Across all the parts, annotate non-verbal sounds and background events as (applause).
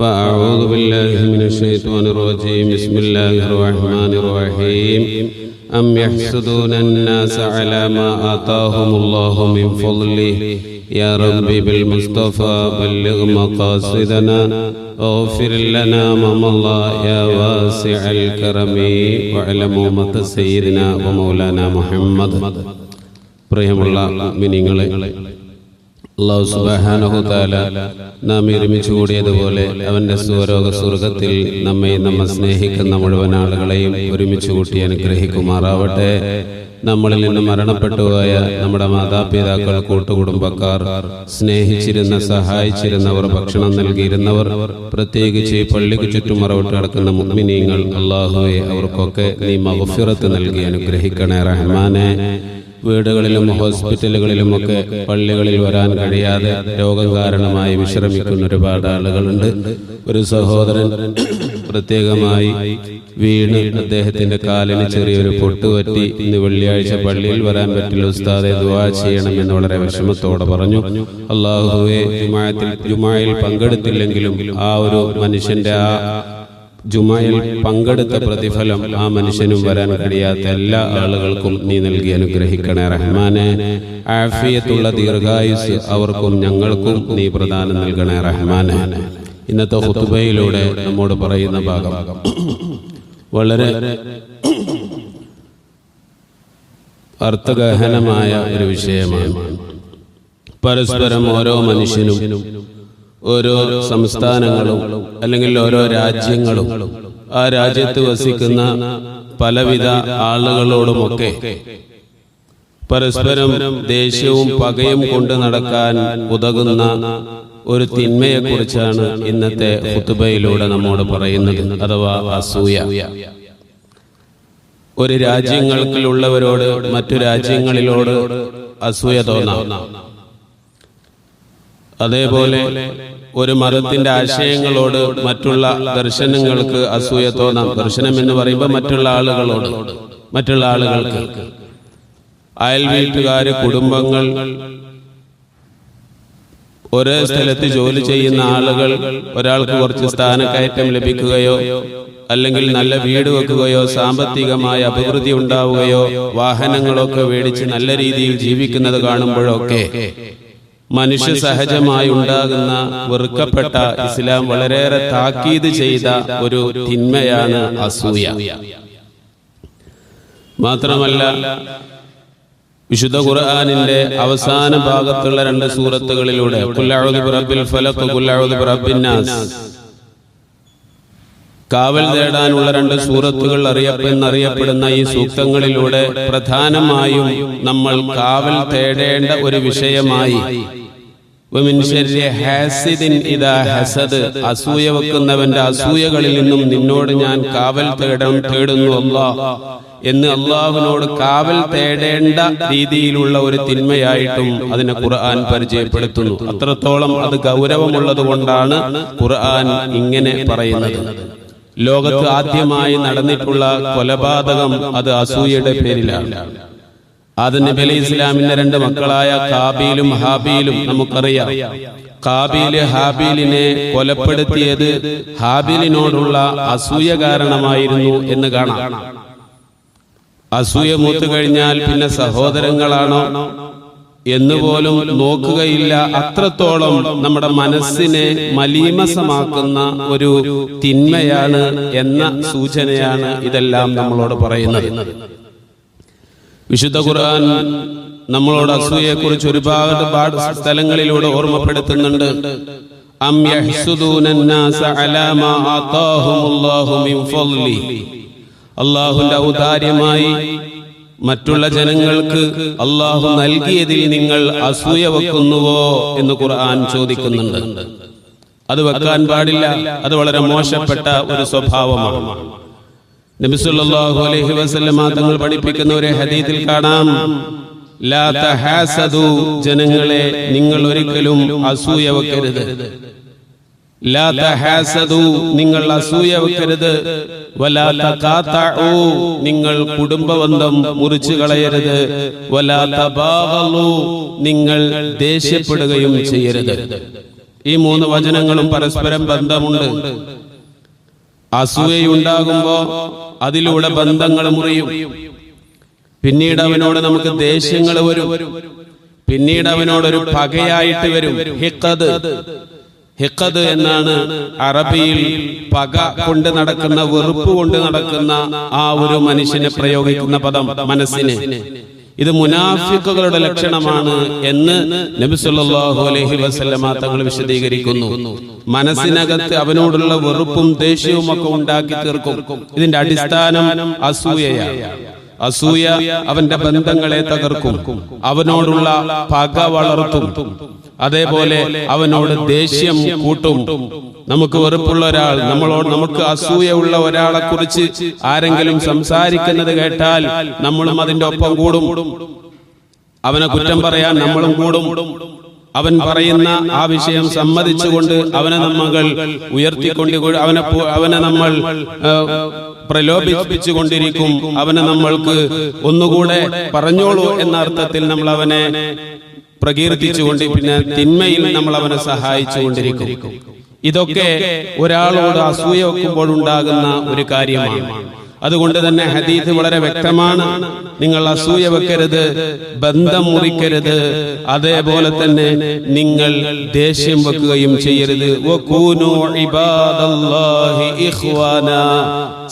فأعوذ بالله من الشيطان الرجيم بسم الله الرحمن الرحيم أم يحسدون الناس على ما آتاهم الله من فضله يا ربي بالمصطفى بلغ مقاصدنا واغفر لنا ما مضى يا واسع الكرم واعلم أمة سيدنا ومولانا محمد പ്രിയമുള്ള മിനിങ്ങളെ അള്ളാഹു സുബാനഹു താല നാം ഒരുമിച്ച് കൂടിയതുപോലെ അവന്റെ സ്വരോഗ സ്വർഗത്തിൽ നമ്മെ നമ്മെ സ്നേഹിക്കുന്ന മുഴുവൻ ആളുകളെയും ഒരുമിച്ച് കൂട്ടി അനുഗ്രഹിക്കുമാറാവട്ടെ. നമ്മളിൽ നിന്ന് മരണപ്പെട്ടുപോയ നമ്മുടെ മാതാപിതാക്കൾ കൂട്ടുകുടുംബക്കാർ സ്നേഹിച്ചിരുന്ന സഹായിച്ചിരുന്നവർ ഭക്ഷണം നൽകിയിരുന്നവർ പ്രത്യേകിച്ച് ഈ പള്ളിക്ക് ചുറ്റും മറവിട്ട് കിടക്കുന്ന മുഗ്മിനീങ്ങൾ അള്ളാഹുവെ അവർക്കൊക്കെ നീ മഹഫിറത്ത് നൽകി അനുഗ്രഹിക്കണേ റഹ്മാനെ. വീടുകളിലും ഹോസ്പിറ്റലുകളിലും ഒക്കെ പള്ളികളിൽ വരാൻ കഴിയാതെ രോഗം കാരണമായി വിശ്രമിക്കുന്ന ഒരുപാട് ആളുകളുണ്ട്. ഒരു സഹോദരൻ പ്രത്യേകമായി വീണ് അദ്ദേഹത്തിന്റെ കാലിന് ചെറിയൊരു പൊട്ടുപറ്റി ഇന്ന് വെള്ളിയാഴ്ച പള്ളിയിൽ വരാൻ പറ്റില്ല. ഉസ്താദെ ദുവാ ചെയ്യണമെന്ന് വളരെ വിഷമത്തോടെ പറഞ്ഞു. അള്ളാഹുവെ ജുമായത്തിൽ ജുമായിൽ പങ്കെടുത്തില്ലെങ്കിലും ആ ഒരു മനുഷ്യന്റെ ആ ജുമായിൽ പങ്കെടുത്ത പ്രതിഫലം ആ മനുഷ്യനും വരാൻ കഴിയാത്ത എല്ലാ ആളുകൾക്കും നീ നൽകി അനുഗ്രഹിക്കണേ റഹ്മാനെ. ആഫിയത്തുള്ള ദീർഘായുസ് അവർക്കും ഞങ്ങൾക്കും നീ പ്രദാനം നൽകണേ റഹ്മാനെ. ഇന്നത്തെ ഹുത്തുബയിലൂടെ നമ്മോട് പറയുന്ന ഭാഗം. (clears throat) വളരെ അർത്ഥഗഹനമായ ഒരു വിഷയമാണ്. പരസ്പരം ഓരോ മനുഷ്യനും ഓരോ സംസ്ഥാനങ്ങളും അല്ലെങ്കിൽ ഓരോ രാജ്യങ്ങളും ആ രാജ്യത്ത് വസിക്കുന്ന പലവിധ ആളുകളോടുമൊക്കെ പരസ്പരം ദേഷ്യവും പകയും കൊണ്ട് നടക്കാൻ ഉതകുന്ന ഒരു തിന്മയെക്കുറിച്ചാണ് ഇന്നത്തെ കുത്തുബയിലൂടെ നമ്മോട് പറയുന്നത് അഥവാ അസൂയ. ഒരു രാജ്യങ്ങൾക്കുള്ളവരോട് മറ്റു രാജ്യങ്ങളിലോട് അസൂയ തോന്നാം. അതേപോലെ ഒരു മതത്തിന്റെ ആശയങ്ങളോട് മറ്റുള്ള ദർശനങ്ങൾക്ക് അസൂയ തോന്നാം. ദർശനം എന്ന് പറയുമ്പോൾ മറ്റുള്ള ആളുകളോട് മറ്റുള്ള ആളുകൾക്ക്. അയൽ വീട്ടുകാര് കുടുംബങ്ങൾ ഒരേ സ്ഥലത്ത് ജോലി ചെയ്യുന്ന ആളുകൾ ഒരാൾക്ക് കുറച്ച് സ്ഥാനക്കയറ്റം ലഭിക്കുകയോ അല്ലെങ്കിൽ നല്ല വീട് വെക്കുകയോ സാമ്പത്തികമായ അഭിവൃദ്ധി ഉണ്ടാവുകയോ വാഹനങ്ങളൊക്കെ മേടിച്ച് നല്ല രീതിയിൽ ജീവിക്കുന്നത് കാണുമ്പോഴൊക്കെ മനുഷ്യ സഹജമായി ഉണ്ടാകുന്ന വെറുക്കപ്പെട്ട ഇസ്ലാം വളരെയേറെ താക്കീത് ചെയ്ത ഒരു തിന്മയാണ് അസൂയ. മാത്രമല്ല വിശുദ്ധ ഖുർആാനിന്റെ അവസാന ഭാഗത്തുള്ള രണ്ട് സൂറത്തുകളിലൂടെ കാവൽ തേടാനുള്ള രണ്ട് സൂറത്തുകൾ അറിയപ്പെടുന്നറിയപ്പെടുന്ന ഈ സൂക്തങ്ങളിലൂടെ പ്രധാനമായും നമ്മൾ കാവൽ തേടേണ്ട ഒരു വിഷയമായി അസൂയ വെക്കുന്നവന്റെ അസൂയകളിൽ നിന്നും നിന്നോട് ഞാൻ കാവൽ തേടം തേടുന്നു അല്ലാ എന്ന് അള്ളാഹുവിനോട് കാവൽ തേടേണ്ട രീതിയിലുള്ള ഒരു തിന്മയായിട്ടും അതിനെ ഖുർആൻ പരിചയപ്പെടുത്തുന്നു. അത്രത്തോളം അത് ഗൗരവമുള്ളത് കൊണ്ടാണ് ഖുർആൻ ഇങ്ങനെ പറയുന്നത്. ലോകത്ത് ആദ്യമായി നടന്നിട്ടുള്ള കൊലപാതകം അത് അസൂയയുടെ പേരിലാണ്. അത് നബി ഇസ്ലാമിന്റെ രണ്ട് മക്കളായ കാബീലും ഹാബീലും നമുക്കറിയാം. കാബീൽ ഹാബീലിനെ കൊലപ്പെടുത്തിയത് ഹാബീലിനോടുള്ള അസൂയ കാരണമായിരുന്നു എന്ന് കാണാം. അസൂയ മൂത്തു കഴിഞ്ഞാൽ പിന്നെ സഹോദരങ്ങളാണോ? എന്നുപോലും നോക്കുകയില്ല. അത്രത്തോളം നമ്മുടെ മനസ്സിനെ മലീമസമാക്കുന്ന ഒരു തിന്മയാണ് എന്ന സൂചനയാണ് ഇതെല്ലാം നമ്മളോട് പറയുന്നത്. വിശുദ്ധ ഖുർആൻ നമ്മളോട് അസൂയയെ കുറിച്ച് ഒരുപാട് പാട് സ്ഥലങ്ങളിലൂടെ ഓർമ്മപ്പെടുത്തുന്നുണ്ട്. അം അള്ളാഹുന്റെ ഔദാര്യമായി മറ്റുള്ള ജനങ്ങൾക്ക് അള്ളാഹു നൽകിയതിൽ നിങ്ങൾ അസൂയ വെക്കുന്നുവോ എന്ന് ഖുർആൻ ചോദിക്കുന്നുണ്ട്. അത് വെക്കാൻ പാടില്ല. അത് വളരെ മോശപ്പെട്ട ഒരു സ്വഭാവമാണ്. നബിസുല്ലാഹു അലൈഹി വസല്ലമ തങ്ങൾ പഠിപ്പിക്കുന്ന ഒരു ഹദീത്തിൽ കാണാം. ലാ തഹാസദു ജനങ്ങളെ നിങ്ങൾ ഒരിക്കലും അസൂയ വെക്കരുത് ലാ തഹാസദു നിങ്ങൾ അസൂയ വെക്കരുത് വലാ തഖാതഉ നിങ്ങൾ കുടുംബബന്ധം മുറിച്ചു കളയരുത്. വലാ തബാഗലു നിങ്ങൾ ദേഷ്യപ്പെടുകയും ചെയ്യരുത്. ഈ മൂന്ന് വചനങ്ങളും പരസ്പരം ബന്ധമുണ്ട്. അസൂയയുണ്ടാകുമ്പോ അതിലൂടെ ബന്ധങ്ങൾ മുറിയും. പിന്നീട് അവനോട് നമുക്ക് ദേഷ്യങ്ങൾ വരും. പിന്നീട് അവനോടൊരു പകയായിട്ട് വരും. ഹിക്കത് ഹിക്കത് എന്നാണ് അറബിയിൽ പക കൊണ്ട് നടക്കുന്ന വെറുപ്പ് കൊണ്ട് നടക്കുന്ന ആ ഒരു മനുഷ്യനെ പ്രയോഗിക്കുന്ന പദം മനസ്സിന്. ഇത് മുനാഫിക്കുകളുടെ ലക്ഷണമാണ് എന്ന് നബി സല്ലല്ലാഹു അലൈഹി വസല്ലമ തങ്ങൾ വിശദീകരിക്കുന്നു. മനസ്സിനകത്ത് അവനോടുള്ള വെറുപ്പും ദേഷ്യവും ഒക്കെ ഉണ്ടാക്കി തീർക്കും. ഇതിന്റെ അടിസ്ഥാനം അസൂയയാണ്. അസൂയ അവന്റെ ബന്ധങ്ങളെ തകർക്കും. അവനോടുള്ള പക വളർത്തും അതേപോലെ അവനോട് ദേഷ്യം കൂട്ടും. നമുക്ക് വെറുപ്പുള്ള ഒരാൾ നമ്മളോട് നമുക്ക് അസൂയുള്ള ഒരാളെ കുറിച്ച് ആരെങ്കിലും സംസാരിക്കുന്നത് കേട്ടാൽ നമ്മളും അതിന്റെ ഒപ്പം കൂടും. അവനെ കുറ്റം പറയാൻ നമ്മളും കൂടും. അവൻ പറയുന്ന ആ വിഷയം സമ്മതിച്ചുകൊണ്ട് അവനെ നമ്മൾ ഉയർത്തിക്കൊണ്ട് അവനെ അവനെ നമ്മൾ പ്രലോഭിപ്പിച്ചുകൊണ്ടിരിക്കും. അവനെ നമ്മൾക്ക് ഒന്നുകൂടെ പറഞ്ഞോളൂ എന്ന അർത്ഥത്തിൽ നമ്മൾ അവനെ പ്രകീർത്തിച്ചുകൊണ്ട് പിന്നെ തിന്മയിൽ നമ്മൾ അവനെ സഹായിച്ചുകൊണ്ടിരിക്കും. ഇതൊക്കെ ഒരാളോട് അസൂയ വെക്കുമ്പോൾ ഉണ്ടാകുന്ന ഒരു കാര്യമാണ്. അതുകൊണ്ട് തന്നെ ഹദീദ് വളരെ വ്യക്തമാണ്. നിങ്ങൾ അസൂയ വെക്കരുത് ബന്ധം മുറിക്കരുത്. അതേപോലെ തന്നെ നിങ്ങൾ ദേഷ്യം വെക്കുകയും ചെയ്യരുത്.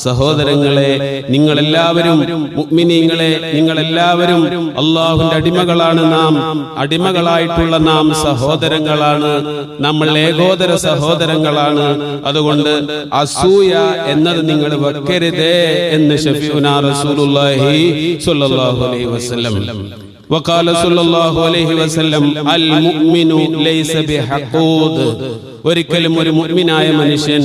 സഹോദരങ്ങളെ നിങ്ങളെല്ലാവരും എല്ലാവരും നിങ്ങളെല്ലാവരും അള്ളാഹുവിന്റെ അടിമകളാണ് നാം. അടിമകളായിട്ടുള്ള നാം സഹോദരങ്ങളാണ്. നമ്മൾ ഏകോദര സഹോദരങ്ങളാണ്. അതുകൊണ്ട് അസൂയ എന്നത് നിങ്ങൾ വെക്കരുതേ എന്ന് ഷഫീഉനാ റസൂലുള്ളാഹി സ്വല്ലല്ലാഹു അലൈഹി വസല്ലം وقال صلى الله عليه وسلم المؤمن ليس بحقود ഒരിക്കലും ഒരു മുഅ്മിനായ മനുഷ്യൻ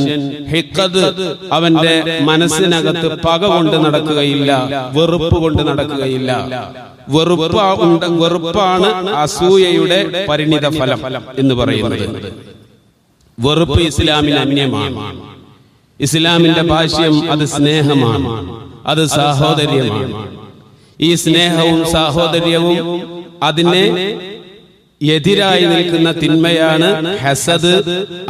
ഹിക്കത് അവന്റെ മനസ്സിനകത്ത് പക കൊണ്ട് നടക്കുകയില്ല വെറുപ്പ് കൊണ്ട് നടക്കുകയില്ല വെറുപ്പ് ഉണ്ട് വെറുപ്പാണ് അസൂയയുടെ പരിണിത ഫലം എന്ന് പറയുന്നത് വെറുപ്പ് ഇസ്ലാമിന് അന്യമാണ് ഇസ്ലാമിന്റെ ഭാഷ്യം അത് സ്നേഹമാണ് അത് സാഹോദര്യമാണ് ഈ സ്നേഹവും സാഹോദര്യവും അതിനെ എതിരായി നിൽക്കുന്ന തിന്മയാണ് ഹസദ്.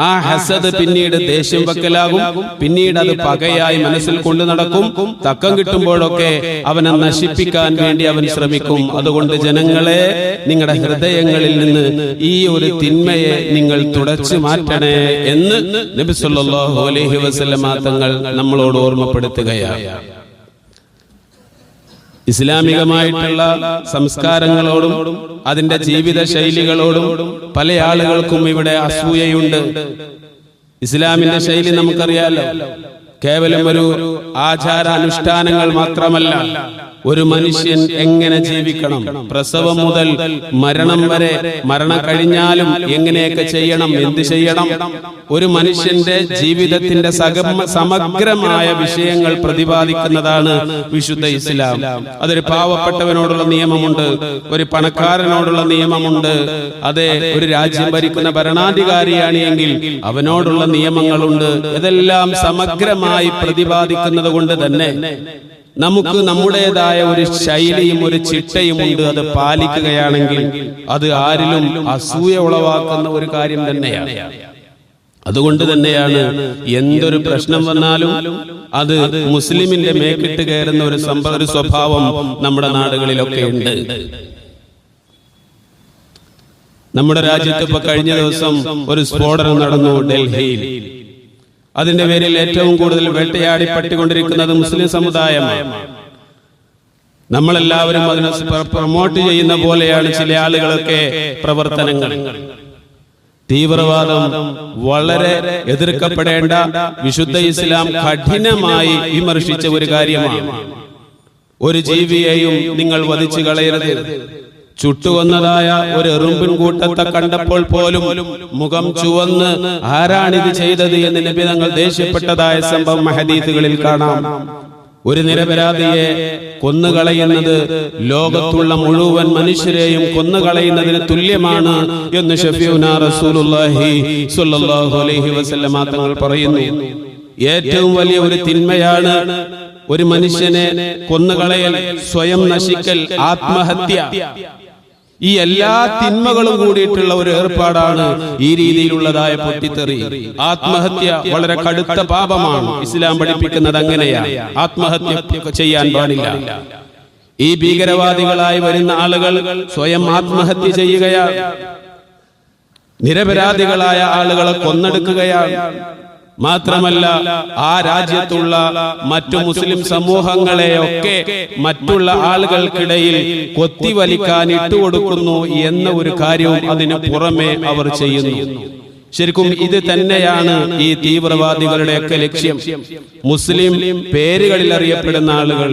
ആ ഹസദ് പിന്നീട് ദേഷ്യം വെക്കലാകും. പിന്നീട് അത് പകയായി മനസ്സിൽ കൊണ്ടു നടക്കും. തക്കം കിട്ടുമ്പോഴൊക്കെ അവനെ നശിപ്പിക്കാൻ വേണ്ടി അവൻ ശ്രമിക്കും. അതുകൊണ്ട് ജനങ്ങളെ നിങ്ങളുടെ ഹൃദയങ്ങളിൽ നിന്ന് ഈ ഒരു തിന്മയെ നിങ്ങൾ തുടച്ചു മാറ്റണേ എന്ന് നബി സല്ലല്ലാഹു അലൈഹി വസല്ലമ തങ്ങൾ നമ്മളോട് ഓർമ്മപ്പെടുത്തുകയാണ്. ഇസ്ലാമികമായിട്ടുള്ള സംസ്കാരങ്ങളോടും അതിന്റെ ജീവിത ശൈലികളോടും പല ആളുകൾക്കും ഇവിടെ അസൂയയുണ്ട്. ഇസ്ലാമിന്റെ ശൈലി നമുക്കറിയാലോ. കേവലം ഒരു ആചാര അനുഷ്ഠാനങ്ങൾ മാത്രമല്ല. ഒരു മനുഷ്യൻ എങ്ങനെ ജീവിക്കണം? പ്രസവം മുതൽ മരണം വരെ മരണം കഴിഞ്ഞാലും എങ്ങനെയൊക്കെ ചെയ്യണം? എന്ത് ചെയ്യണം? ഒരു മനുഷ്യന്റെ ജീവിതത്തിന്റെ സമഗ്രമായ വിഷയങ്ങൾ പ്രതിപാദിക്കുന്നതാണ് വിശുദ്ധ ഇസ്ലാം. അതൊരു പാവപ്പെട്ടവനോടുള്ള നിയമമുണ്ട് ഒരു പണക്കാരനോടുള്ള നിയമമുണ്ട്. അതെ ഒരു രാജ്യം ഭരിക്കുന്ന ഭരണാധികാരിയാണ് എങ്കിൽ അവനോടുള്ള നിയമങ്ങളുണ്ട്. ഇതെല്ലാം സമഗ്രമായി പ്രതിപാദിക്കുന്നത് കൊണ്ട് തന്നെ നമുക്ക് നമ്മുടേതായ ഒരു ശൈലിയും ഒരു ചിട്ടയും ഉണ്ട്. അത് പാലിക്കുകയാണെങ്കിൽ അത് ആരിലും അസൂയ ഉളവാക്കുന്ന ഒരു കാര്യം തന്നെയാണ്. അതുകൊണ്ട് തന്നെയാണ് എന്തൊരു പ്രശ്നം വന്നാലും അത് മുസ്ലിമിന്റെ മേക്കിട്ട് കയറുന്ന ഒരു സംഭവ ഒരു സ്വഭാവം നമ്മുടെ നാടുകളിലൊക്കെ ഉണ്ട്. നമ്മുടെ രാജ്യത്ത് ഇപ്പൊ കഴിഞ്ഞ ദിവസം ഒരു സ്ഫോടനം നടന്നു ഡൽഹിയിൽ. അതിന്റെ പേരിൽ ഏറ്റവും കൂടുതൽ വേട്ടയാടി പട്ടിക്കൊണ്ടിരിക്കുന്നത് മുസ്ലിം സമുദായമാണ്. നമ്മളെല്ലാവരും അതിനെ പ്രൊമോട്ട് ചെയ്യുന്ന പോലെയാണ് ചില ആളുകളൊക്കെ പ്രവർത്തനങ്ങൾ. തീവ്രവാദം വളരെ എതിർക്കപ്പെടേണ്ട വിശുദ്ധ ഇസ്ലാം കഠിനമായി വിമർശിച്ച ഒരു കാര്യമാണ്. ഒരു ജീവിയെയും നിങ്ങൾ വധിച്ചു കളയരുത്. ചുട്ടുവന്നതായ ഒരു എറുമ്പിൻ കൂട്ടത്തെ കണ്ടപ്പോൾ പോലും മുഖം ചുവന്ന് ആരാണിത് ചെയ്തത് എന്ന് നബി തങ്ങൾ ദേഷ്യപ്പെട്ടതായ സംഭവം ഹദീസുകളിൽ കാണാം. ഒരു നിരപരാധിയെ കൊന്നുകളയുന്നത് ലോകത്തുള്ള മുഴുവൻ മനുഷ്യരെയും കൊന്നുകളയുന്നതിന് തുല്യമാണ് എന്ന് സ്വല്ലല്ലാഹു അലൈഹി വസല്ലമ തങ്ങൾ പറയുന്നു. ഏറ്റവും വലിയ ഒരു തിന്മയാണ് ഒരു മനുഷ്യനെ കൊന്നുകളയൽ സ്വയം നശിക്കൽ ആത്മഹത്യ. ഈ എല്ലാ തിന്മകളും കൂടിയിട്ടുള്ള ഒരു ഏർപ്പാടാണ് ഈ രീതിയിലുള്ളതായ പൊട്ടിത്തെറി. ആത്മഹത്യ വളരെ കടുത്ത പാപമാണ് ഇസ്ലാം പഠിപ്പിക്കുന്നത് അങ്ങനെയാണ്. ആത്മഹത്യ ചെയ്യാൻ പാടില്ല. ഈ ഭീകരവാദികളായി വരുന്ന ആളുകൾ സ്വയം ആത്മഹത്യ ചെയ്യുകയാണ്. നിരപരാധികളായ ആളുകളെ കൊന്നെടുക്കുകയാണ്. മാത്രമല്ല ആ രാജ്യത്തുള്ള മറ്റു മുസ്ലിം സമൂഹങ്ങളെയൊക്കെ മറ്റുള്ള ആളുകൾക്കിടയിൽ കൊത്തിവലിക്കാൻ ഇട്ടുകൊടുക്കുന്നു എന്ന ഒരു കാര്യവും അതിന് പുറമെ അവർ ചെയ്യുന്നു. ശരിക്കും ഇത് തന്നെയാണ് ഈ തീവ്രവാദികളുടെയൊക്കെ ലക്ഷ്യം. മുസ്ലിം പേരുകളിൽ അറിയപ്പെടുന്ന ആളുകൾ.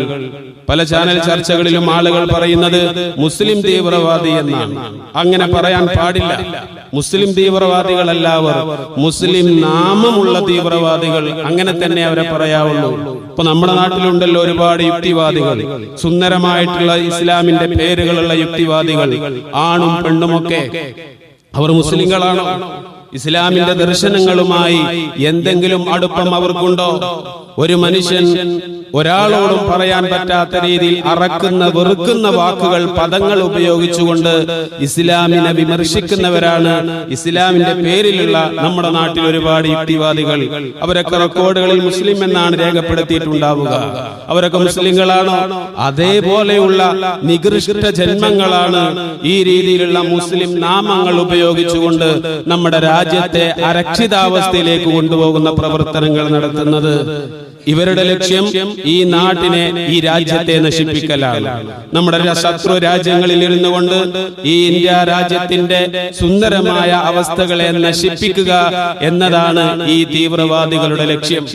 പല ചാനൽ ചർച്ചകളിലും ആളുകൾ പറയുന്നത് മുസ്ലിം തീവ്രവാദി എന്നാണ്. അങ്ങനെ പറയാൻ പാടില്ല. മുസ്ലിം തീവ്രവാദികളല്ലാവർ മുസ്ലിം നാമമുള്ള തീവ്രവാദികൾ അങ്ങനെ തന്നെ അവരെ പറയാവുള്ളൂ. ഇപ്പൊ നമ്മുടെ നാട്ടിലുണ്ടല്ലോ ഒരുപാട് യുക്തിവാദികൾ. സുന്ദരമായിട്ടുള്ള ഇസ്ലാമിന്റെ പേരുകളുള്ള യുക്തിവാദികൾ. ആണും പെണ്ണുമൊക്കെ. അവർ മുസ്ലിങ്ങളാണോ? ഇസ്ലാമിന്റെ ദർശനങ്ങളുമായി എന്തെങ്കിലും അടുപ്പം അവർക്കുണ്ടോ? ഒരു മനുഷ്യൻ ഒരാളോടും പറയാൻ പറ്റാത്ത രീതിയിൽ അറക്കുന്ന വെറുക്കുന്ന വാക്കുകൾ പദങ്ങൾ ഉപയോഗിച്ചുകൊണ്ട് ഇസ്ലാമിനെ വിമർശിക്കുന്നവരാണ് ഇസ്ലാമിന്റെ പേരിലുള്ള നമ്മുടെ നാട്ടിൽ ഒരുപാട് യുക്തിവാദികൾ. അവരൊക്കെ റെക്കോർഡുകളിൽ മുസ്ലിം എന്നാണ് രേഖപ്പെടുത്തിയിട്ടുണ്ടാവുക. അവരൊക്കെ മുസ്ലിങ്ങളാണോ? അതേപോലെയുള്ള നികൃഷ്ട ജന്മങ്ങളാണ് ഈ രീതിയിലുള്ള മുസ്ലിം നാമങ്ങൾ ഉപയോഗിച്ചുകൊണ്ട് നമ്മുടെ രാജ്യത്തെ അരക്ഷിതാവസ്ഥയിലേക്ക് കൊണ്ടുപോകുന്ന പ്രവർത്തനങ്ങൾ നടത്തുന്നത് ഇവരുടെ ലക്ഷ്യം ഈ നാട്ടിനെ ഈ രാജ്യത്തെ നശിപ്പിക്കലാണ്. നമ്മുടെ ശത്രു രാജ്യങ്ങളിൽ ഇരുന്നു കൊണ്ട് ഈ ഇന്ത്യ രാജ്യത്തിന്റെ സുന്ദരമായ അവസ്ഥകളെ നശിപ്പിക്കുക എന്നതാണ് ഈ തീവ്രവാദികളുടെ ലക്ഷ്യം.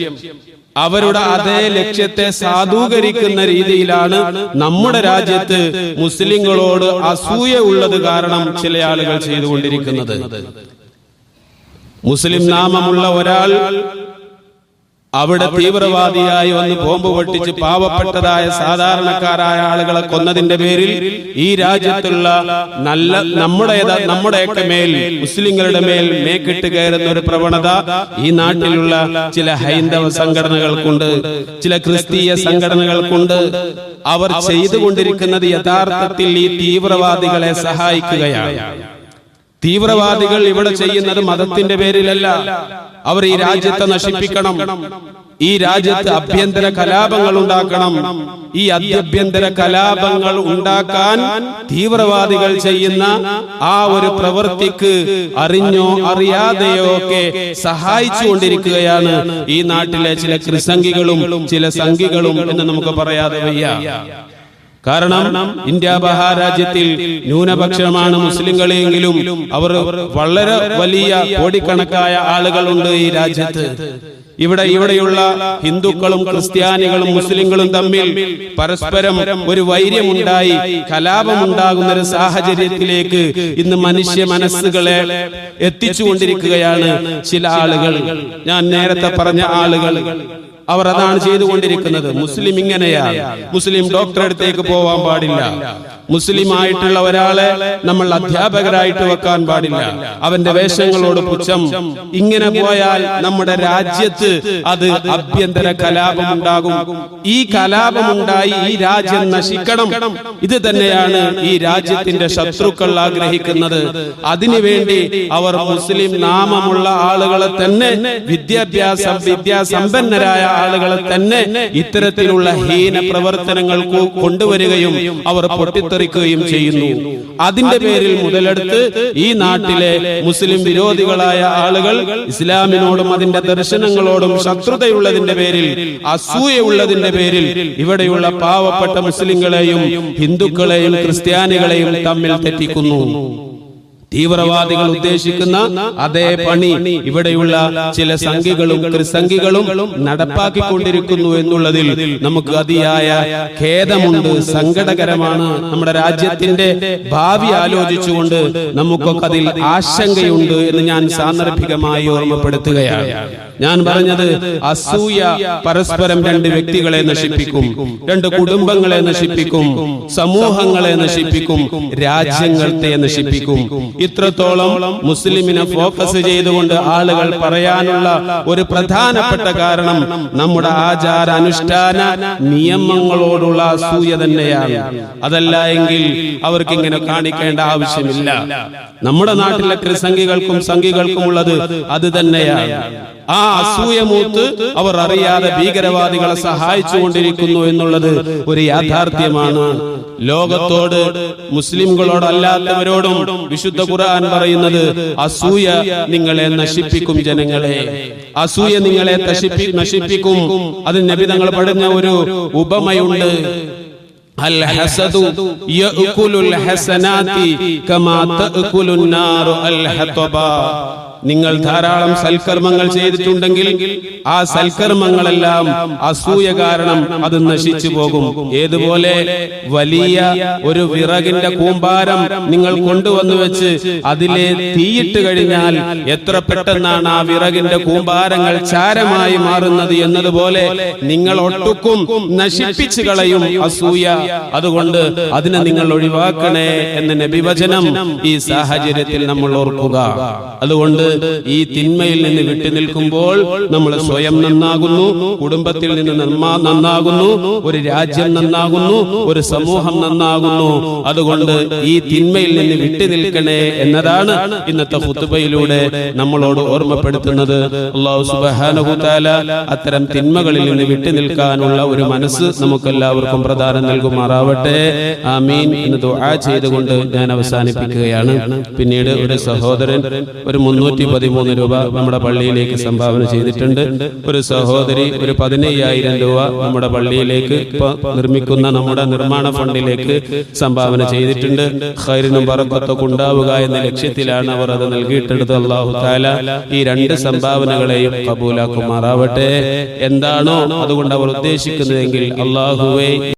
അവരുടെ അതേ ലക്ഷ്യത്തെ സാധൂകരിക്കുന്ന രീതിയിലാണ് നമ്മുടെ രാജ്യത്ത് മുസ്ലിങ്ങളോട് അസൂയ ഉള്ളത് കാരണം ചില ആളുകൾ ചെയ്തുകൊണ്ടിരിക്കുന്നത്. മുസ്ലിം നാമമുള്ള ഒരാൾ അവിടെ തീവ്രവാദിയായി വന്ന് ബോംബ് പൊട്ടിച്ച് പാവപ്പെട്ടതായ സാധാരണക്കാരായ ആളുകളെ കൊന്നതിന്റെ പേരിൽ ഈ രാജ്യത്തുള്ള നല്ല നമ്മുടെ നമ്മുടെയൊക്കെ മേൽ മുസ്ലിങ്ങളുടെ മേൽ മേക്കിട്ട് കയറുന്ന ഒരു പ്രവണത ഈ നാട്ടിലുള്ള ചില ഹൈന്ദവ സംഘടനകൾക്കുണ്ട് ചില ക്രിസ്തീയ സംഘടനകൾക്കുണ്ട് അവർ ചെയ്തുകൊണ്ടിരിക്കുന്നത് യഥാർത്ഥത്തിൽ ഈ തീവ്രവാദികളെ സഹായിക്കുകയാണ്. തീവ്രവാദികൾ ഇവിടെ ചെയ്യുന്നത് മതത്തിന്റെ പേരിലല്ല. അവർ ഈ രാജ്യത്തെ നശിപ്പിക്കണം. ഈ രാജ്യത്ത് അഭ്യന്തര കലാപങ്ങൾ ഉണ്ടാക്കണം. ഈ അഭ്യന്തര കലാപങ്ങൾ ഉണ്ടാക്കാൻ തീവ്രവാദികൾ ചെയ്യുന്ന ആ ഒരു പ്രവൃത്തിക്ക് അറിഞ്ഞോ അറിയാതെയോ ഒക്കെ സഹായിച്ചുകൊണ്ടിരിക്കുകയാണ് ഈ നാട്ടിലെ ചില ക്രിസംഗികളും ചില സംഘികളും എന്ന് നമുക്ക് പറയാതെ വയ്യ. കാരണം ഇന്ത്യ മഹാരാജ്യത്തിൽ ന്യൂനപക്ഷമാണ് മുസ്ലിങ്ങളെങ്കിലും അവർ വളരെ വലിയ കോടിക്കണക്കായ ആളുകളുണ്ട് ഈ രാജ്യത്ത്. ഇവിടെ ഇവിടെയുള്ള ഹിന്ദുക്കളും ക്രിസ്ത്യാനികളും മുസ്ലിങ്ങളും തമ്മിൽ പരസ്പരം ഒരു വൈര്യമുണ്ടായി കലാപമുണ്ടാകുന്ന ഒരു സാഹചര്യത്തിലേക്ക് ഇന്ന് മനുഷ്യ മനസ്സുകളെ എത്തിച്ചുകൊണ്ടിരിക്കുകയാണ് ചില ആളുകൾ. ഞാൻ നേരത്തെ പറഞ്ഞ ആളുകൾ. അവർ അതാണ് ചെയ്തുകൊണ്ടിരിക്കുന്നത്. മുസ്ലിം ഇങ്ങനെയാണ്. മുസ്ലിം ഡോക്ടറെ അടുത്തേക്ക് പോവാൻ പാടില്ല. മുസ്ലിം ആയിട്ടുള്ള ഒരാളെ നമ്മൾ അധ്യാപകരായിട്ട് വെക്കാൻ പാടില്ല. അവന്റെ വേഷങ്ങളോട് പുച്ഛം. ഇങ്ങനെ പോയാൽ നമ്മുടെ രാജ്യത്ത് അത് അഭ്യന്തര കലാപം ഉണ്ടാകും. ഈ കലാപം ഉണ്ടായി ഈ രാജ്യം നശിക്കണം. ഇത് തന്നെയാണ് ഈ രാജ്യത്തിന്റെ ശത്രുക്കൾ ആഗ്രഹിക്കുന്നത്. അതിനുവേണ്ടി അവർ മുസ്ലിം നാമമുള്ള ആളുകളെ തന്നെ വിദ്യാഭ്യാസ വിദ്യാസമ്പന്നരായ ആളുകളെ തന്നെ ഇത്തരത്തിലുള്ള ഹീന പ്രവർത്തനങ്ങൾ കൊണ്ടുവരികയും അവർ പൊട്ടിത്തെറിക്കുകയും ചെയ്യുന്നു. അതിന്റെ പേരിൽ മുതലെടുത്ത് ഈ നാട്ടിലെ മുസ്ലിം വിരോധികളായ ആളുകൾ ഇസ്ലാമിനോടും അതിന്റെ ദർശനങ്ങളോടും ശത്രുതയുള്ളതിന്റെ പേരിൽ അസൂയുള്ളതിന്റെ പേരിൽ ഇവിടെയുള്ള പാവപ്പെട്ട മുസ്ലിങ്ങളെയും ഹിന്ദുക്കളെയും ക്രിസ്ത്യാനികളെയും തമ്മിൽ തെറ്റിക്കുന്നു. തീവ്രവാദികൾ ഉദ്ദേശിക്കുന്ന അതേ പണി ഇവിടെയുള്ള ചില സംഘികളും ക്രിസംഘികളും നടപ്പാക്കിക്കൊണ്ടിരിക്കുന്നു എന്നുള്ളതിൽ നമുക്ക് അതിയായ ഖേദമുണ്ട് സങ്കടകരമാണ് നമ്മുടെ രാജ്യത്തിന്റെ ഭാവി ആലോചിച്ചുകൊണ്ട് നമുക്കൊക്കെ അതിൽ ആശങ്കയുണ്ട് എന്ന് ഞാൻ സാന്ദർഭികമായി ഓർമ്മപ്പെടുത്തുകയാണ്. ഞാൻ പറഞ്ഞത് അസൂയ പരസ്പരം രണ്ട് വ്യക്തികളെ നശിപ്പിക്കും. രണ്ട് കുടുംബങ്ങളെ നശിപ്പിക്കും. സമൂഹങ്ങളെ നശിപ്പിക്കും. രാജ്യങ്ങളെ നശിപ്പിക്കും. ഇത്രത്തോളം മുസ്ലിമിനെ ഫോക്കസ് ചെയ്തുകൊണ്ട് ആളുകൾ പറയാനുള്ള ഒരു പ്രധാനപ്പെട്ട കാരണം നമ്മുടെ ആചാര അനുഷ്ഠാന നിയമങ്ങളോടുള്ള അസൂയ തന്നെയാണ്. അതല്ല എങ്കിൽ അവർക്ക് ഇങ്ങനെ കാണിക്കേണ്ട ആവശ്യമില്ല. നമ്മുടെ നാട്ടിലെ സംഘികൾക്കും സംഘികൾക്കും ഉള്ളത് അത് തന്നെയാണ്. ആ അസൂയ മൂത്ത് അവർ അറിയാതെ ഭീകരവാദികളെ സഹായിച്ചുകൊണ്ടിരിക്കുന്നു എന്നുള്ളത് ഒരു യാഥാർത്ഥ്യമാണ്. ലോകത്തോട് മുസ്ലിംകളോടല്ലാത്തവരോടും വിശുദ്ധ ഖുർആൻ പറയുന്നത് അസൂയ നിങ്ങളെ നശിപ്പിക്കും ജനങ്ങളെ. അസൂയ നിങ്ങളെ നശിപ്പി നശിപ്പിക്കും. അത് നബി തങ്ങൾ പഠിഞ്ഞ ഒരു ഉപമയുണ്ട്. ഹസനാതി കമാ അൽ ഹതബ. നിങ്ങൾ ധാരാളം സൽക്കർമ്മങ്ങൾ ചെയ്തിട്ടുണ്ടെങ്കിൽ ആ സൽക്കർമ്മങ്ങളെല്ലാം അസൂയ കാരണം അത് നശിച്ചു പോകും. ഏതുപോലെ വലിയ ഒരു വിറകിന്റെ കൂമ്പാരം നിങ്ങൾ കൊണ്ടുവന്നു വെച്ച് അതിലെ തീയിട്ട് കഴിഞ്ഞാൽ എത്ര പെട്ടെന്നാണ് ആ വിറകിന്റെ കൂമ്പാരങ്ങൾ ചാരമായി മാറുന്നത് എന്നതുപോലെ നിങ്ങൾ ഒട്ടുക്കും നശിപ്പിച്ചു കളയും അസൂയ. അതുകൊണ്ട് അതിനെ നിങ്ങൾ ഒഴിവാക്കണേ എന്ന നബിവചനം ഈ സാഹചര്യത്തിൽ നമ്മൾ ഓർക്കുക. അതുകൊണ്ട് ഈ തിന്മയിൽ നിന്ന് വിട്ടു നിൽക്കുമ്പോൾ നമ്മൾ സ്വയം നന്നാകുന്നു കുടുംബത്തിൽ നിന്ന് നന്നാകുന്നു ഒരു രാജ്യം നന്നാകുന്നു ഒരു സമൂഹം നന്നാകുന്നു. അതുകൊണ്ട് ഈ തിന്മയിൽ നിന്ന് വിട്ടു നിൽക്കണേ എന്നതാണ് ഇന്നത്തെ ഫുത്തുബയിലൂടെ നമ്മളോട് ഓർമ്മപ്പെടുത്തുന്നത്. അത്തരം തിന്മകളിൽ നിന്ന് വിട്ടു നിൽക്കാനുള്ള ഒരു മനസ്സ് നമുക്കെല്ലാവർക്കും പ്രധാനം നൽകുമാറാവട്ടെ. ആമീൻ. എന്ന് ദുആ ചെയ്തുകൊണ്ട് ഞാൻ അവസാനിപ്പിക്കുകയാണ്. പിന്നീട് ഒരു സഹോദരൻ ഒരു മുന്നൂറ്റി പതിമൂന്ന് രൂപ നമ്മുടെ പള്ളിയിലേക്ക് സംഭാവന ചെയ്തിട്ടുണ്ട്. ഒരു സഹോദരി ഒരു പതിനയ്യായിരം രൂപ നമ്മുടെ പള്ളിയിലേക്ക് നിർമ്മിക്കുന്ന നമ്മുടെ നിർമ്മാണ ഫണ്ടിലേക്ക് സംഭാവന ചെയ്തിട്ടുണ്ട്. ഖൈറിനും പറക്കത്തൊക്കെ ഉണ്ടാവുക എന്ന ലക്ഷ്യത്തിലാണ് അവർ അത് നൽകിയിട്ടെടുത്ത് അള്ളാഹു താല ഈ രണ്ട് സംഭാവനകളെയും കബൂലാക്കുമാറാവട്ടെ. എന്താണോ അതുകൊണ്ട് അവർ ഉദ്ദേശിക്കുന്നതെങ്കിൽ അള്ളാഹുവെ